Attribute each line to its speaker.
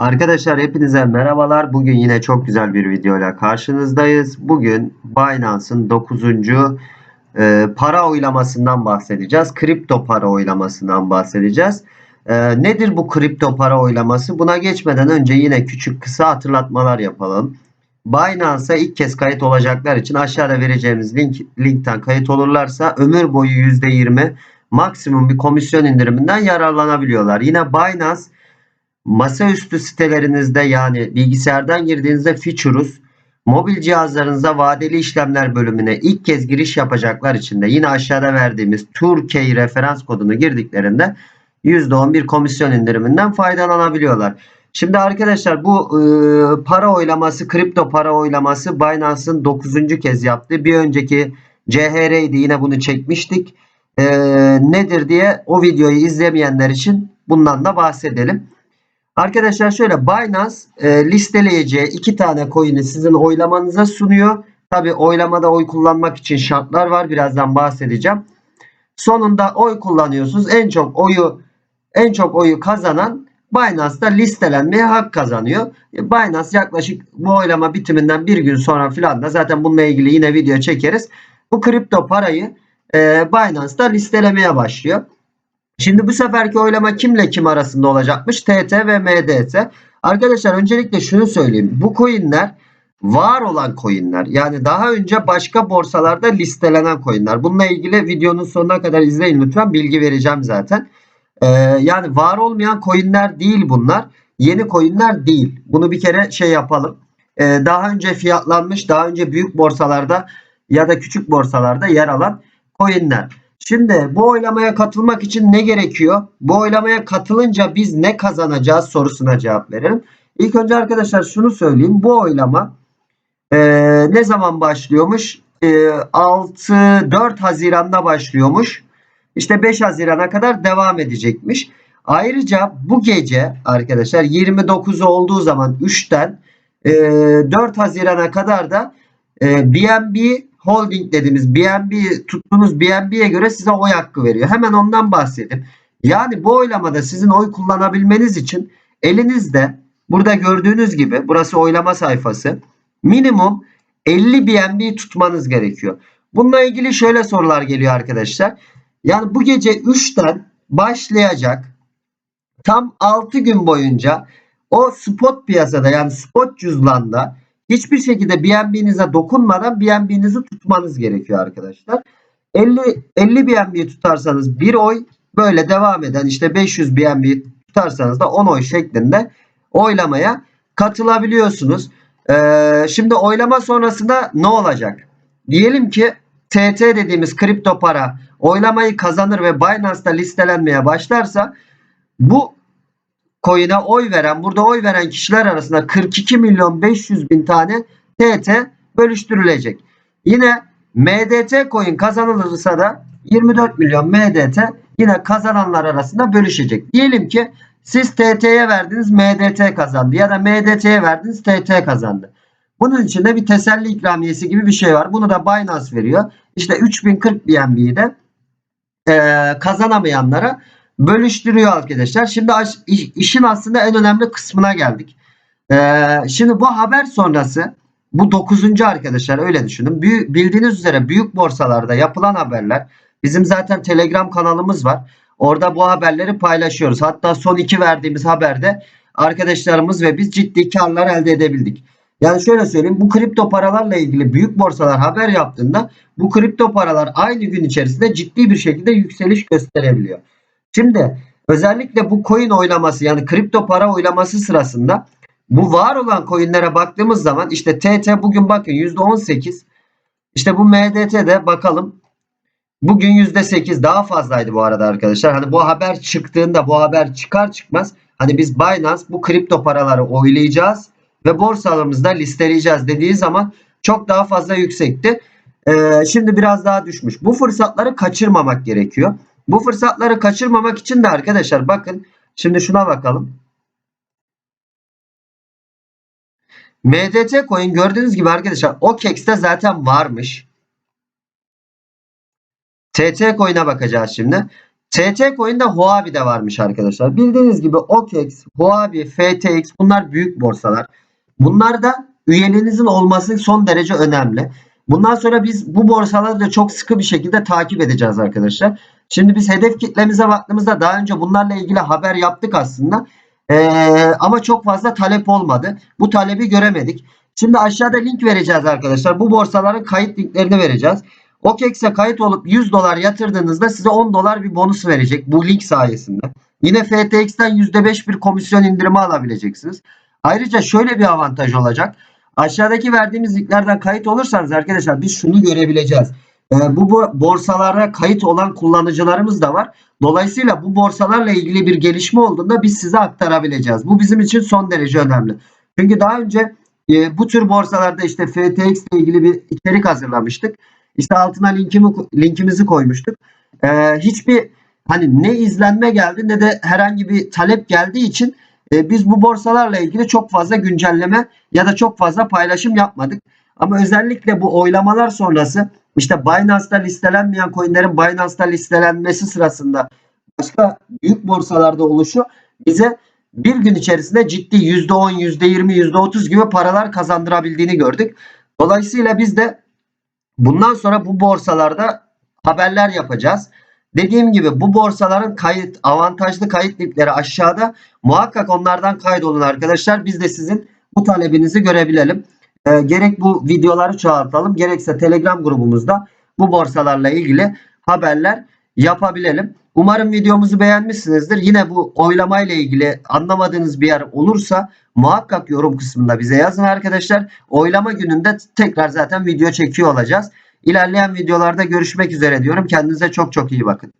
Speaker 1: Arkadaşlar hepinize merhabalar. Bugün yine çok güzel bir videoyla karşınızdayız. Bugün Binance'ın 9. e, para oylamasından bahsedeceğiz. Kripto para oylamasından bahsedeceğiz. E, nedir bu kripto para oylaması? Buna geçmeden önce yine küçük kısa hatırlatmalar yapalım. Binance'a ilk kez kayıt olacaklar için aşağıda vereceğimiz link, linkten kayıt olurlarsa ömür boyu %20 maksimum bir komisyon indiriminden yararlanabiliyorlar. Yine Binance masaüstü sitelerinizde yani bilgisayardan girdiğinizde Features, mobil cihazlarınıza vadeli işlemler bölümüne ilk kez giriş yapacaklar için de yine aşağıda verdiğimiz Turkey referans kodunu girdiklerinde %11 komisyon indiriminden faydalanabiliyorlar. Şimdi arkadaşlar bu e, para oylaması, kripto para oylaması Binance'ın 9. kez yaptığı. Bir önceki CHR'ydi yine bunu çekmiştik. E, nedir diye o videoyu izlemeyenler için bundan da bahsedelim. Arkadaşlar şöyle Binance e, listeleyeceği iki tane coin'i sizin oylamanıza sunuyor. Tabi oylamada oy kullanmak için şartlar var. Birazdan bahsedeceğim. Sonunda oy kullanıyorsunuz. En çok oyu en çok oyu kazanan Binance'da listelenmeye hak kazanıyor. E, Binance yaklaşık bu oylama bitiminden bir gün sonra filan da zaten bununla ilgili yine video çekeriz. Bu kripto parayı e, Binance'da listelemeye başlıyor. Şimdi bu seferki oylama kimle kim arasında olacakmış? TT ve MDT. Arkadaşlar öncelikle şunu söyleyeyim. Bu coinler var olan coinler. Yani daha önce başka borsalarda listelenen coinler. Bununla ilgili videonun sonuna kadar izleyin lütfen. Bilgi vereceğim zaten. Ee, yani var olmayan coinler değil bunlar. Yeni coinler değil. Bunu bir kere şey yapalım. Ee, daha önce fiyatlanmış, daha önce büyük borsalarda ya da küçük borsalarda yer alan coinler. Şimdi bu oylamaya katılmak için ne gerekiyor? Bu oylamaya katılınca biz ne kazanacağız sorusuna cevap verelim. İlk önce arkadaşlar şunu söyleyeyim. Bu oylama e, ne zaman başlıyormuş? E, 6 4 Haziran'da başlıyormuş. İşte 5 Haziran'a kadar devam edecekmiş. Ayrıca bu gece arkadaşlar 29 olduğu zaman 3'ten e, 4 Haziran'a kadar da e, BNB holding dediğimiz BNB tuttuğunuz BNB'ye göre size oy hakkı veriyor. Hemen ondan bahsedeyim. Yani bu oylamada sizin oy kullanabilmeniz için elinizde burada gördüğünüz gibi burası oylama sayfası. Minimum 50 BNB tutmanız gerekiyor. Bununla ilgili şöyle sorular geliyor arkadaşlar. Yani bu gece 3'ten başlayacak tam 6 gün boyunca o spot piyasada yani spot cüzdanda hiçbir şekilde BNB'nize dokunmadan BNB'nizi tutmanız gerekiyor arkadaşlar. 50 50 BNB tutarsanız 1 oy böyle devam eden işte 500 BNB tutarsanız da 10 oy şeklinde oylamaya katılabiliyorsunuz. Ee, şimdi oylama sonrasında ne olacak? Diyelim ki TT dediğimiz kripto para oylamayı kazanır ve Binance'da listelenmeye başlarsa bu coin'e oy veren, burada oy veren kişiler arasında 42 milyon 500 bin tane TT bölüştürülecek. Yine MDT coin kazanılırsa da 24 milyon MDT yine kazananlar arasında bölüşecek. Diyelim ki siz TT'ye verdiniz MDT kazandı ya da MDT'ye verdiniz TT kazandı. Bunun içinde bir teselli ikramiyesi gibi bir şey var. Bunu da Binance veriyor. İşte 3040 BNB'yi de e, kazanamayanlara bölüştürüyor arkadaşlar. Şimdi işin aslında en önemli kısmına geldik. Ee, şimdi bu haber sonrası bu dokuzuncu arkadaşlar öyle düşünün. Bildiğiniz üzere büyük borsalarda yapılan haberler bizim zaten telegram kanalımız var. Orada bu haberleri paylaşıyoruz. Hatta son iki verdiğimiz haberde arkadaşlarımız ve biz ciddi karlar elde edebildik. Yani şöyle söyleyeyim bu kripto paralarla ilgili büyük borsalar haber yaptığında bu kripto paralar aynı gün içerisinde ciddi bir şekilde yükseliş gösterebiliyor. Şimdi özellikle bu coin oylaması yani kripto para oylaması sırasında bu var olan coinlere baktığımız zaman işte TT bugün bakın %18 işte bu MDT'de bakalım bugün %8 daha fazlaydı bu arada arkadaşlar. Hani bu haber çıktığında bu haber çıkar çıkmaz hani biz Binance bu kripto paraları oylayacağız ve borsalarımızda listeleyeceğiz dediği zaman çok daha fazla yüksekti. Ee, şimdi biraz daha düşmüş. Bu fırsatları kaçırmamak gerekiyor. Bu fırsatları kaçırmamak için de arkadaşlar bakın şimdi şuna bakalım. MDT coin gördüğünüz gibi arkadaşlar OKEX'te zaten varmış. TT coin'e bakacağız şimdi. TC Coin'de Huobi de varmış arkadaşlar. Bildiğiniz gibi OKEX, Huobi, FTX bunlar büyük borsalar. Bunlarda üyeliğinizin olması son derece önemli. Bundan sonra biz bu borsaları da çok sıkı bir şekilde takip edeceğiz arkadaşlar. Şimdi biz hedef kitlemize baktığımızda daha önce bunlarla ilgili haber yaptık aslında. Ee, ama çok fazla talep olmadı. Bu talebi göremedik. Şimdi aşağıda link vereceğiz arkadaşlar. Bu borsaların kayıt linklerini vereceğiz. OKEX'e kayıt olup 100 dolar yatırdığınızda size 10 dolar bir bonus verecek bu link sayesinde. Yine FTX'ten %5 bir komisyon indirimi alabileceksiniz. Ayrıca şöyle bir avantaj olacak. Aşağıdaki verdiğimiz linklerden kayıt olursanız arkadaşlar biz şunu görebileceğiz. Ee, bu, borsalara kayıt olan kullanıcılarımız da var. Dolayısıyla bu borsalarla ilgili bir gelişme olduğunda biz size aktarabileceğiz. Bu bizim için son derece önemli. Çünkü daha önce e, bu tür borsalarda işte FTX ile ilgili bir içerik hazırlamıştık. İşte altına linkimi, linkimizi koymuştuk. Ee, hiçbir hani ne izlenme geldi ne de herhangi bir talep geldiği için e, biz bu borsalarla ilgili çok fazla güncelleme ya da çok fazla paylaşım yapmadık. Ama özellikle bu oylamalar sonrası işte Binance'da listelenmeyen coinlerin Binance'da listelenmesi sırasında başka büyük borsalarda oluşu bize bir gün içerisinde ciddi %10, %20, %30 gibi paralar kazandırabildiğini gördük. Dolayısıyla biz de bundan sonra bu borsalarda haberler yapacağız. Dediğim gibi bu borsaların kayıt avantajlı kayıt linkleri aşağıda. Muhakkak onlardan kaydolun arkadaşlar. Biz de sizin bu talebinizi görebilelim. Ee, gerek bu videoları çoğaltalım gerekse Telegram grubumuzda bu borsalarla ilgili haberler yapabilelim. Umarım videomuzu beğenmişsinizdir. Yine bu oylamayla ilgili anlamadığınız bir yer olursa muhakkak yorum kısmında bize yazın arkadaşlar. Oylama gününde tekrar zaten video çekiyor olacağız. İlerleyen videolarda görüşmek üzere diyorum. Kendinize çok çok iyi bakın.